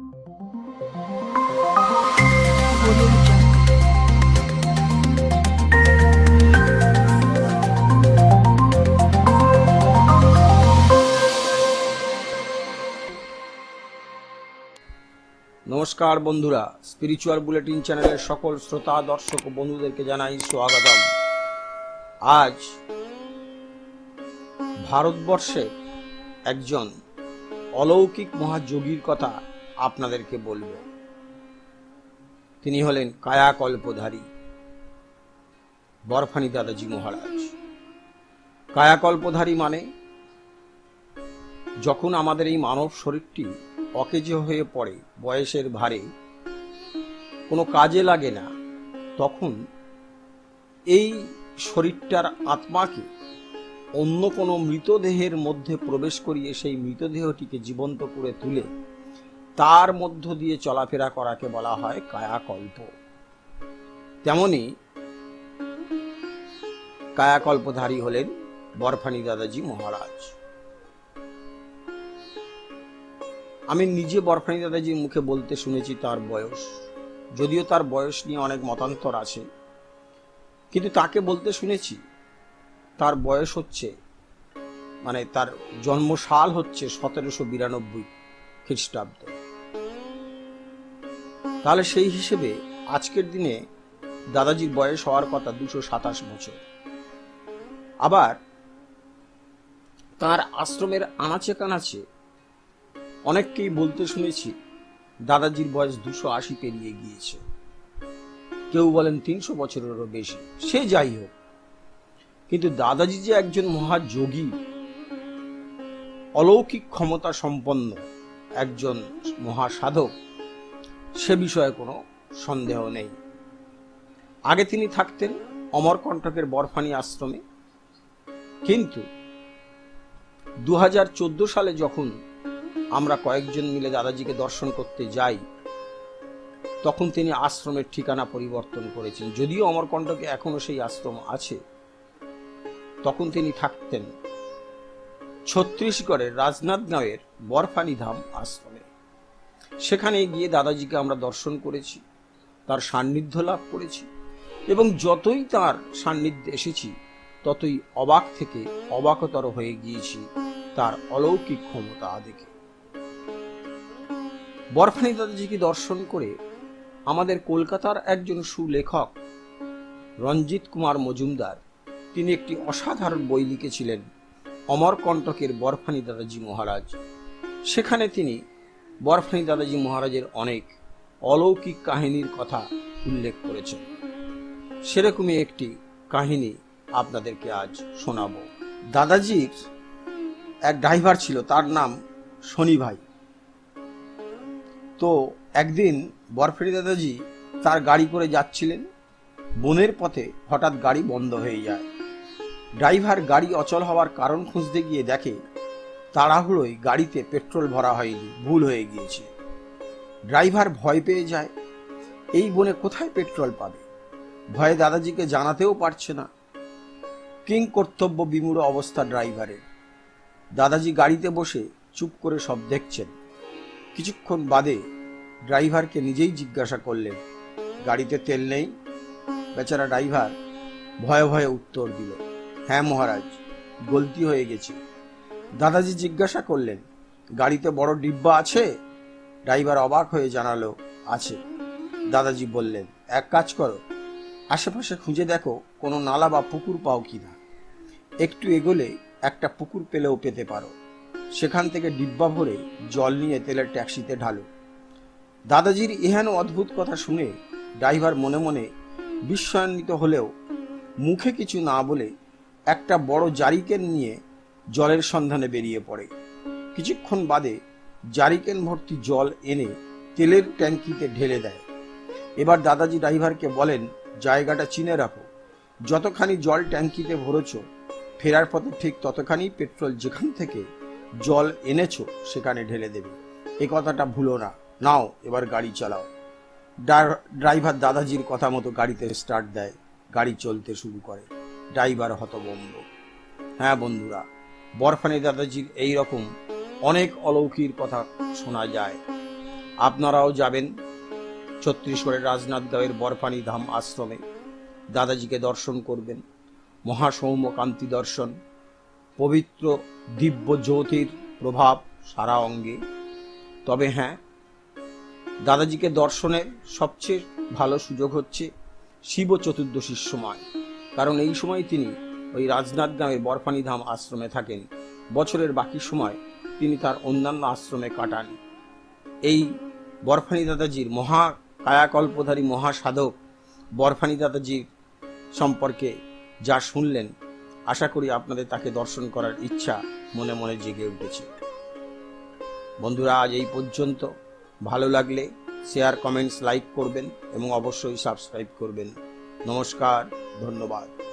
নমস্কার বন্ধুরা spiritual bulletin চ্যানেলের সকল শ্রোতা, দর্শক বন্ধুদেরকে জানাই স্বাগতম। আজ ভারতবর্ষে একজন অলৌকিক মহাযোগীর কথা আপনাদেরকে বলব। তিনি হলেন কায়াকল্পধারী, বরফানি দাদাজি মহারাজ। কায়াকল্পধারী মানে যখন আমাদের এই মানব শরীরটি অকেজ হয়ে পড়ে বয়সের ভারে, কোনো কাজে লাগে না, তখন এই শরীরটার আত্মাকে অন্য কোনো মৃতদেহের মধ্যে প্রবেশ করিয়ে সেই মৃতদেহটিকে জীবন্ত করে তুলে তার মধ্য দিয়ে চলাফেরা করাকে বলা হয় কায়াকল্প। তেমনি কায়াকল্পধারী হলেন বরফানি দাদাজি মহারাজ। আমি নিজে বরফানি দাদাজির মুখে বলতে শুনেছি তার বয়স। যদিও তার বয়স নিয়ে অনেক মতান্তর আছে, কিন্তু তাকে বলতে শুনেছি তার বয়স হচ্ছে মানে তার জন্মসাল হচ্ছে সতেরোশো বিরানব্বই খ্রিস্টাব্দ। তাহলে সেই হিসেবে আজকের দিনে দাদাজির বয়স হওয়ার কথা দুশো সাতাশ বছর। আবার তার আশ্রমের আনাচে কানাচে অনেককেই বলতে শুনেছি দাদাজির বয়স দুশো আশি পেরিয়ে গিয়েছে। কেউ বলেন তিনশো বছরেরও বেশি, সে যাই হোক। কিন্তু দাদাজি যে একজন মহাযোগী, অলৌকিক ক্ষমতা সম্পন্ন একজন মহাসাধক সে বিষয়ে কোনো সন্দেহ নেই। আগে তিনি থাকতেন অমরকণ্টকের বরফানি আশ্রমে। কিন্তু দু হাজার চোদ্দ সালে যখন আমরা কয়েকজন মিলে দাদাজিকে দর্শন করতে যাই, তখন তিনি আশ্রমের ঠিকানা পরিবর্তন করেছেন। যদিও অমরকণ্টকে এখনও সেই আশ্রম আছে, তখন তিনি থাকতেন ছত্তিশগড়ের রাজনাথগাঁওয়ের বরফানি ধাম আশ্রমে। সেখানে গিয়ে দাদাজিকে আমরা দর্শন করেছি, তার সান্নিধ্য লাভ করেছি এবং যতই তার সান্নিধ্যে এসেছি, ততই অবাক থেকে অবাকতর হয়ে গিয়েছি তার অলৌকিক ক্ষমতা দেখে। বরফানি দাদাজিকে দর্শন করে আমাদের কলকাতার একজন সুলেখক রঞ্জিত কুমার মজুমদার, তিনি একটি অসাধারণ বই লিখেছিলেন, অমরকণ্টকের বরফানি দাদাজি মহারাজ। সেখানে তিনি বরফানি দাদাজি মহারাজের অনেক অলৌকিক কাহিনীর কথা উল্লেখ করেছেন। সেরকমই একটি কাহিনী আপনাদেরকে আজ শোনাব। দাদাজির এক ড্রাইভার ছিল, তার নাম শনি ভাই। তো একদিন বরফেরি দাদাজি তার গাড়ি করে যাচ্ছিলেন। বনের পথে হঠাৎ গাড়ি বন্ধ হয়ে যায়। ড্রাইভার গাড়ি অচল হওয়ার কারণ খুঁজতে গিয়ে দেখে তাড়াহুড়োয় গাড়িতে পেট্রোল ভরা হয়নি, ভুল হয়ে গিয়েছে। ড্রাইভার ভয় পেয়ে যায়, এই বনে কোথায় পেট্রোল পাবে? ভয়ে দাদাজিকে জানাতেও পারছে না। কিং কর্তব্য বিমূঢ় অবস্থা ড্রাইভারের। দাদাজি গাড়িতে বসে চুপ করে সব দেখছেন। কিছুক্ষণ বাদে ড্রাইভারকে নিজেই জিজ্ঞাসা করলেন, গাড়িতে তেল নেই? বেচারা ড্রাইভার ভয়ে ভয়ে উত্তর দিল হ্যাঁ মহারাজ, গলতি হয়ে গেছে। দাদাজি জিজ্ঞাসা করলেন, গাড়িতে বড় ডিব্বা আছে? ড্রাইভার অবাক হয়ে জানালো, আছে। দাদাজি বললেন, এক কাজ করো, আশেপাশে খুঁজে দেখো কোনো নালা বা পুকুর পাও কি না একটু এগোলে একটা পুকুর পেলেও পেতে পারো। সেখান থেকে ডিব্বা ভরে জল নিয়ে তেলের ট্যাক্সিতে ঢালো। দাদাজির এহেন অদ্ভুত কথা শুনে ড্রাইভার মনে মনে বিস্ময়ান্বিত হলেও মুখে কিছু না বলে একটা বড় জারিকেন নিয়ে জলের সন্ধানে বেরিয়ে পড়ে। কিছুক্ষণ বাদে জারিকেন ভর্তি জল এনে তেলের ট্যাঙ্কিতে ঢেলে দেয়। এবার দাদাজি ড্রাইভারকে বলেন, জায়গাটা চিনে রাখো। যতখানি জল ট্যাঙ্কিতে ভরেছ, ফেরার পথে ঠিক ততখানি পেট্রোল যেখান থেকে জল এনেছো, সেখানে ঢেলে দেবে। এ কথাটা ভুলো না। নাও, এবার গাড়ি চালাও। ড্রাইভার দাদাজির কথা মতো গাড়িতে স্টার্ট দেয়। গাড়ি চলতে শুরু করে। ড্রাইভার হতবম্ব হ্যাঁ বন্ধুরা বরফানি দাদাজির এই রকম অনেক অলৌকিক কথা শোনা যায়। আপনারাও যাবেন ছত্তিশগড়ের রাজনাথগাঁওয়ের বরফানি ধাম আশ্রমে। দাদাজিকে দর্শন করবেন। মহাসৌম্য কান্তি দর্শন। পবিত্র দিব্য জ্যোতির প্রভাব সারা অঙ্গে। তবে হ্যাঁ দাদাজিকে দর্শনের সবচেয়ে ভালো সুযোগ হচ্ছে শিব চতুর্দশীর সময়। কারণ এই সময় তিনি ওই রাজনাথ গ্রামের বরফানি ধাম আশ্রমে থাকেন। বছরের বাকি সময় তিনি তার অন্যান্য আশ্রমে কাটান। এই বরফানি দাদাজির মহা কায়াকল্পধারী মহাসাধক বরফানি দাদাজির সম্পর্কে যা শুনলেন, আশা করি আপনাদের তাকে দর্শন করার ইচ্ছা মনে মনে জেগে উঠেছে। বন্ধুরা, আজ এই পর্যন্ত। ভালো লাগলে শেয়ার কমেন্টস লাইক করবেন এবং অবশ্যই সাবস্ক্রাইব করবেন। নমস্কার, ধন্যবাদ।